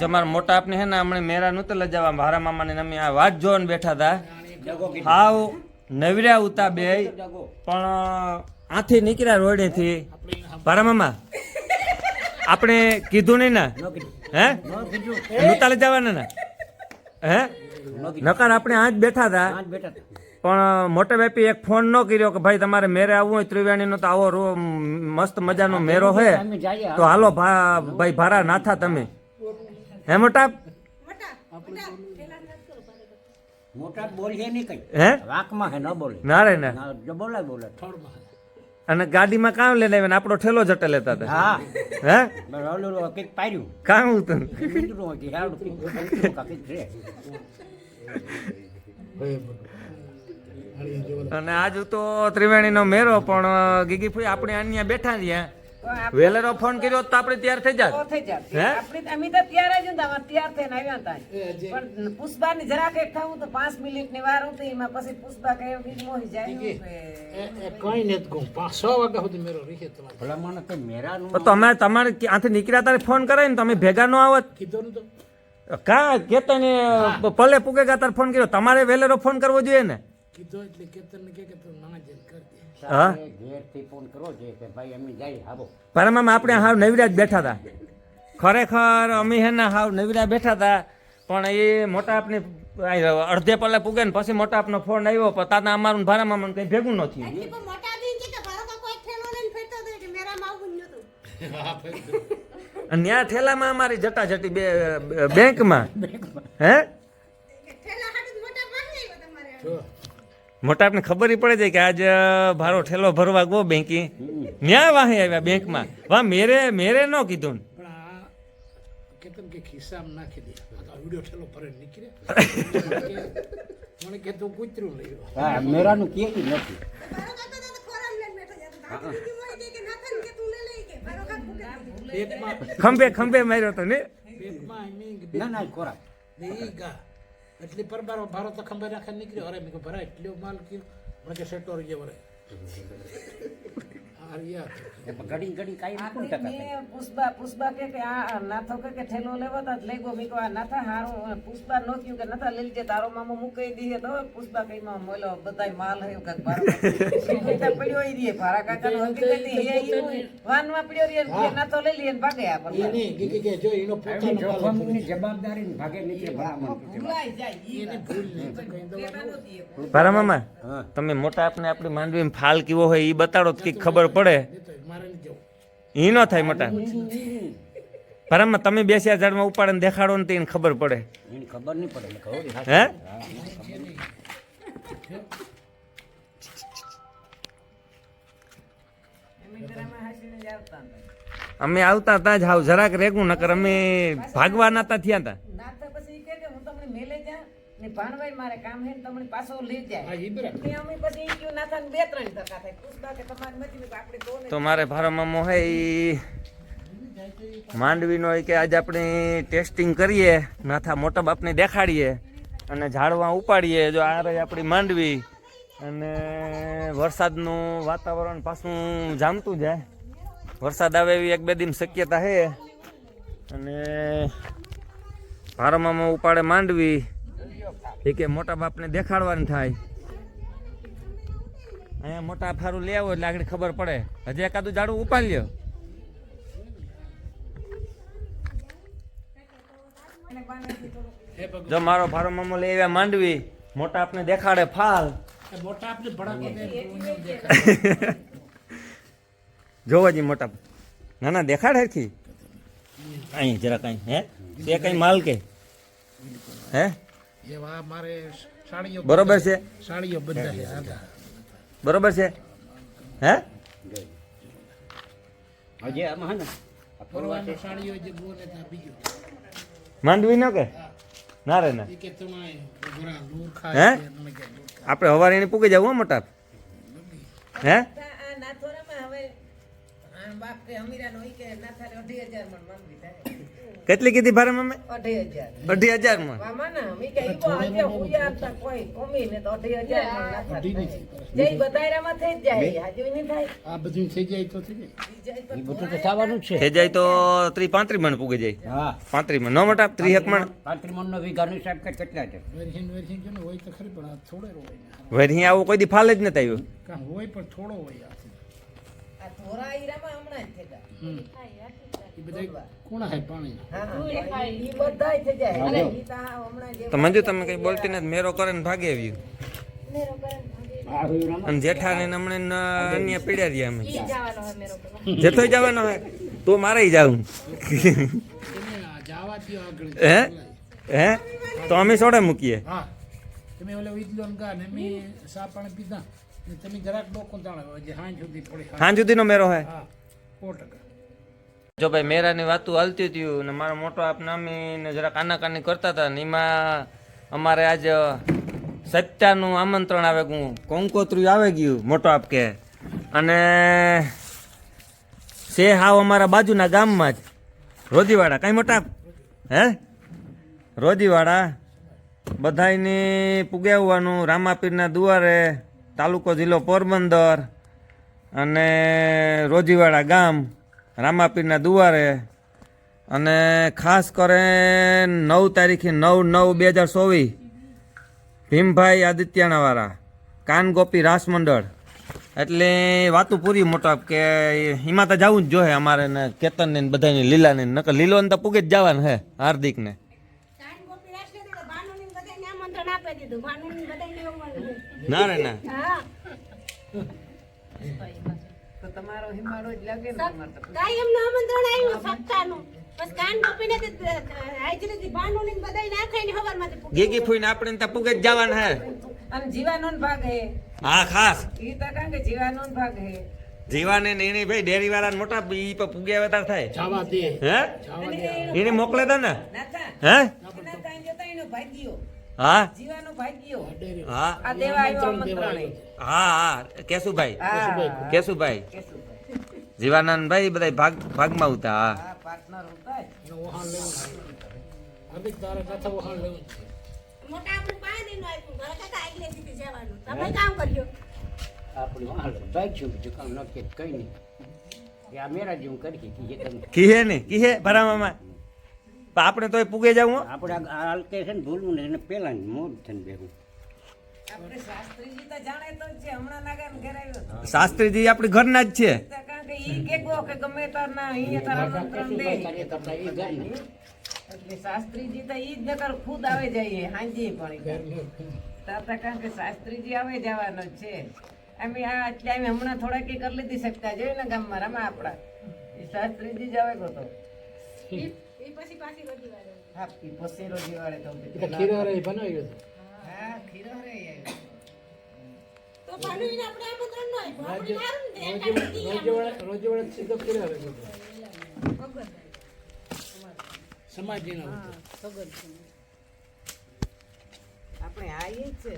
તમારા મોટા આપને હે ને હમણાં મેરા નહોતા લજાવા મારા મામાને ને અમે આ વાત જોઈને બેઠા હતા. હાવ નવર્યા ઉતા બે પણ આથી નીકળ્યા રોડેથી. મારા મામા આપણે કીધું નહીં ને? હે? નૂતા લજાવાના જવાના ને? હે? નકાર આપણે આ જ બેઠા હતા. પણ મોટા બાપી એક ફોન ન કર્યો કે ભાઈ તમારે મેરે આવવું હોય ત્રિવેણીનો તો આવો મસ્ત મજાનો મેરો હે. તો હાલો ભાઈ ભારા નાથા તમે. હે મોટા? મોટા બોલીએ નહીં કઈ. હે? વાંકમાં હે ન બોલે. ના રે ના. જો બોલાય બોલે અને ગાડીમાં કામ લઈને આવીને આપણો ઠેલો જટે લેતા હતા. હા. હે? ઓલું કામ હતું કંઈક છે. અને આજ તો ત્રિવેણીનો મેરો પણ ગીગી ફઈ આપણે અહીંયા બેઠા રહ્યા. વેલેરો ફોન કર્યો તો આપણે તૈયાર થઈ જાત. હે? આપણે અમે તો તૈયાર જ હતા, અમે તૈયાર થઈને આવ્યા હતા. પણ પુષ્પાની જરાક એક થાવું તો પાંચ મિનિટની વાર હતી, એમાં પછી પુષ્પા કહે એવી મોહી જાય. કે કઈ નથી કહું પાંચ વાગ્યા સુધી મેરો રીખે તમારે. મને કે મેરાનું તો અમે તમારે ક્યાંથી નીકળ્યા તારે ફોન કરાય ને તમે ભેગા નો આવત. કીધું ને તો. કા કેતા ને પલે પૂગેગા તાર ફોન કર્યો. તમારે વેલેરો ફોન કરવો જોઈએ ને? કીધું એટલે કેતન ને કે કે તું ના જઈને કરી દે. હા? ઘેરથી ફોન કરો જે કે ભાઈ અમે જઈએ આવો પરમામ આપણે હાવ નવીરા જ બેઠા હતા. ખરેખર અમે હે ને હાવ નવીરા બેઠા હતા પણ એ મોટા આપની આ અડધે પલ્લે પૂગે ને પછી મોટા આપનો ફોન આવ્યો પણ તાતા અમારું ને મને કઈ ભેગું ન થયું. અને ત્યાં ઠેલામાં અમારી જટાજટી બે બેંકમાં. હે? મોટા આપને ખબર પડે છે કે આજ ભારો ઠેલો ભરવા ગો બેંકી. ન્યા વાહે આવ્યા બેંકમાં. વાહ મેરે મેરે ન કીધું. કેતન કે ખિસ્સામાં નાખી દે. આ વિડિયો ઠેલો ફરે નીકળે મને કે તું કૂતરું લઈ હા મેરાનું કે નથી. ભારો કે નાથન કે તું લે લઈ કે ભારો કાકો કે પેટમાં ખંભે ખંભે માર્યો તો ને? પેટમાં ના ના ખોરાક. ને પર મારો એટલે ભારો તો ખંભે નાખે નીકળ્યો. અરે મેં કહ્યું ભરા એટલો માલ કયો મને કે સેટો યાર એમાં ઘડી ઘડી કાઈ પુષ્પા પુષ્પા કે કે આ નાથો કે કે ઠેલો લેવો લઈ ગયો મીકો આ નાથા હારું પુષ્પા નો થયું કે નાથા લઈ લીધે તારો મામો મૂકી દીધે તો પુષ્પા કઈ માં મોલો બધાય માલ હયો કાક ભારો પડ્યો ઈ રે ભારા કાકા નો હકીકત હે વાનમાં પડ્યો રે નાથો લઈ લઈએ ને ભાગે આ પર નહીં કે કે કે જો એનો પોતાનો જોખમની જવાબદારી ભાગે નીચે ભલામણ ભૂલાઈ જાય ઈ ભૂલ નહીં તો કઈ દવા કેવાનો દીએ. ભારા મામા તમે મોટા આપને આપણી માંડવી ફાલ કેવો હોય એ બતાડો તો કંઈક ખબર પડે એ ન થાય મોટા ભારામાં તમે બેસ્યા ઝાડમાં ઉપાડીને દેખાડો ને તેને ખબર પડે ખબર નહીં પડે. હે અમે આવતા હતા. અમે આવતા ત્યાં જ હાવ જરાક રેગું નકર અમે ભાગવા નાતા થયા હતા નાથા પછી ઈ કહે કે હું તમને મેલે જા ને ભાણભાઈ મારે કામ હે ને તમને પાછો લઈ જાય. બરાબર. અમે પછી ઈ ના નાથાને બે ત્રણ ટકા થાય. પૂછતા કે તમારે નથી આપણે તો ને તો મારે ભારો મામો હે ઈ માંડવીનો કે આજે આપણે ટેસ્ટિંગ કરીએ નાથા મોટા બાપને દેખાડીએ અને ઝાડવા ઉપાડીએ જો આ રહી આપણી માંડવી. અને વરસાદનું વાતાવરણ પાછું જામતું જાય. વરસાદ આવે એવી એક બે દિન શક્યતા છે અને ભારો મામો ઉપાડે માંડવી. એ કે મોટા બાપને દેખાડવાની થાય. અહીંયા મોટા ફારું લે આવો એટલે આગળ ખબર પડે. હજી એકાદું ઝાડું ઉપાડી લ્યો. જો મારો ભારો મામો આવ્યા માંડવી, મોટા આપને દેખાડે ફાલ. મોટા આપણે ભડાકો જોવો જી મોટા ના ના દેખાડે હરખી? અહીં જરા કઈ હે? તે કઈ માલ કે. હે? એવા મારે સાડીઓ બરોબર છે. સાડીઓ બધા બરોબર છે? હે? હજી આમાં ને આ ફરવા ફરવાનો સાડીઓ જે બોલે ત્યાં બીજું. માંડવી ન કે? ના રે ના. હે? આપણે હવારે એને પૂકી જવું હો મોટા. હે? બાપ કે કે મણ માંગવી થાય. કેટલી કીધી ભારે મમ્મી? અઢી હજાર. અઢી હજારમાં મામા ના મી કે ઈકો આજે હુયા હતા કોઈ કોમી ને તો અઢી માં ના થાય. જય બધાયરામાં થઈ જાય હાજુ નહીં થાય. આ બધું થઈ જાય તો થઈ જાય. ઈ જાય તો એ બધું તો થવાનું છે. થઈ જાય તો ત્રી પાંત્રી મણ પૂગી જાય. હા. પાંત્રી મણ. ન મોટા ત્રી એક મણ. પાંત્રી મણનો વીઘાનું હિસાબ કે કેટલા છે? વેરહીન વેરહીન છે હોય તો ખરી પણ આ થોડો હોય ને વળી અહીંયા આવું કોઈ દી ફાલે જ નથી આવ્યું. હોય પણ થોડો હોય આ જો ધોરા હીરામાં હમણાં જ થતા એ બધા કોણા હે પાણી? હા બધાય થઈ જાય. અરે ઈ તો હમણાં જે તો મંજુ તમે કઈ બોલતી નથી. મેરો કરે ને ભાગે આવી. અને જેઠાને ને હમણાં અન્ય પીડ્યા રહ્યા અમે જેઠો જવાનો હે તો મારે આગળ. હે? હે? તો અમે સોડે મૂકીએ. હા. તમે ઓલે વિજલોન ગા ને મે સા પાણી પીધા. તમે જરાક હાંજ સુધી થોડી ખા સુધીનો મેરો હે હા સો ટકા. જો ભાઈ મેરાની વાતું હાલતી હતી ને મારો મોટો આપ નામી ને જરા કાનાકાની કરતા હતા ને એમાં અમારે આજ સત્યાનું આમંત્રણ આવે ગયું કોંકોત્રી આવે ગયું મોટો આપ કે. અને છે હાવ અમારા બાજુના ગામમાં જ. રોજીવાડા કઈ મોટા આપ? હે? રોજીવાડા બધાયની પુગાવવાનું રામાપીરના દુઆરે તાલુકો જિલ્લો પોરબંદર અને રોજીવાડા ગામ, રામાપીરના દુવારે. અને ખાસ કરે નવ તારીખે નવ નવ બે હજાર ચોવીસ, ભીમભાઈ આદિત્યાણાવાળા કાન ગોપી રાસ મંડળ. એટલે વાતું પૂરી મોટો કે એમાં તો જવું જ જોઈએ અમારે ને કેતનને બધાની લીલાને લીલા નકર લીલો ને તો પૂગે જ જવાનું હે હાર્દિક ને કાન ગોપી રાષ્ટ્ર તો ભાનુની બધાને આમંત્રણ આપી દીધું. બધાને. ના ના. હા. તો તમારો હિમાડો જ લાગે ને તમારે એમનું આમંત્રણ આવ્યું સપ્તાહનું. બસ કાન ગોપીને તો હાજરીથી ભાનુની બધાને નાખાઈને હવારમાંથી પૂકી ગીગી ફૂઈને આપણે ને તો જ જવાનું હે. અને જીવાનો ભાગ હે. હા ખાસ. ઈ તો કારણ કે જીવાનો ભાગ હે. જીવાને એને ભાઈ ડેરી વાળા મોટા ઈ પર પૂગે આવે થાય. જાવા દે. હે? એને મોકલે તા ને. હે? હા? જીવાનો ભાગ્યો હા આ દેવા આવ્યો આમંત્રણ હા હા. કેશુભાઈ. કેશુભાઈ. કેશુભાઈ. જીવાનંદ ભાઈ બધા ભાગ ભાગમાં ઉતા હા. પાર્ટનર હતા જ. એનો વહાણ લેવું હાર્દિક તારે ગાથા વહાણ લેવું મોટા આપણું પાંચ દિનનું આપ્યું. મારા કાકા આગલે દીધી જવાનું. તમે કામ કર્યું. આપણે વાહ બાઈક બીજું કામ નક્કી જ કઈ નહીં. એ આ મેરા જેવું કરી કીહે ને કીહે ભરાવામાં. પણ આપણે તોય પૂગે જવું આપણે આ હાલ કે છે ને ભૂલવું ને એને પેલા મોડ થઈને બેહું. આપણે શાસ્ત્રીજી આપણી ઘરના જ છે. શાસ્ત્રીજી તો ઈ જ નકર ખુદ આવે જાય હાંજી પણ તાતા કારણ કે શાસ્ત્રીજી આવે જવાનો જ છે. અમે આ એટલે અમે હમણાં થોડા કઈ કરી લીધી શકતા જોઈએ ને ગામમાં રમા આપણા. એ શાસ્ત્રીજી જ આવે ગો તો એ પછી પાછી રોજી વાળે હા ઈ પછી રોજી વાળે તો એટલે ખીરારે બનાવ્યું હા ખીરો રે તો ભાનુને આપણે રોજે- સીધો આ જ છે